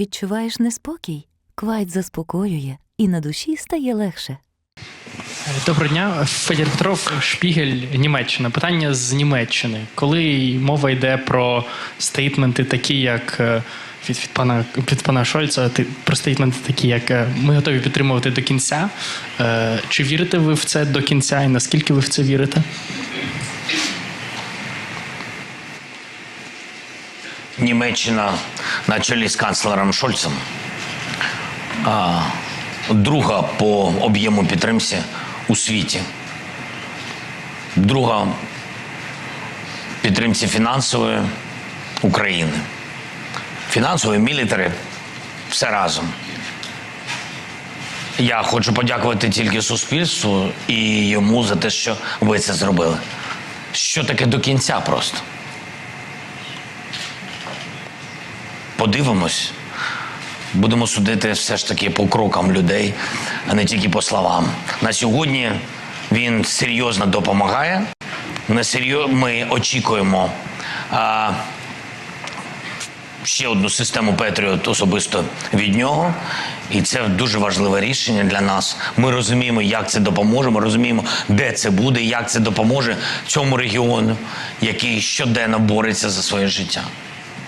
Відчуваєш неспокій? Квайт заспокоює, і на душі стає легше. Доброго дня, Федір Петров, Шпігель, Німеччина. Питання з Німеччини. Коли мова йде про стейтменти, такі як е, від, від пана від пана Шольца, ти- про стейтменти, такі як е, ми готові підтримувати до кінця. е, Чи вірите ви в це до кінця, і наскільки ви в це вірите? Німеччина на чолі з канцлером Шольцем. Друга по об'єму підтримці у світі. Друга підтримці фінансової України. Фінансової, мілітари, все разом. Я хочу подякувати тільки суспільству і йому за те, що ви це зробили. Що таке до кінця просто? Подивимось. Будемо судити все ж таки по крокам людей, а не тільки по словам. На сьогодні він серйозно допомагає. Ми очікуємо ще одну систему Петріот особисто від нього. І це дуже важливе рішення для нас. Ми розуміємо, як це допоможе. Ми розуміємо, де це буде, як це допоможе цьому регіону, який щоденно бореться за своє життя.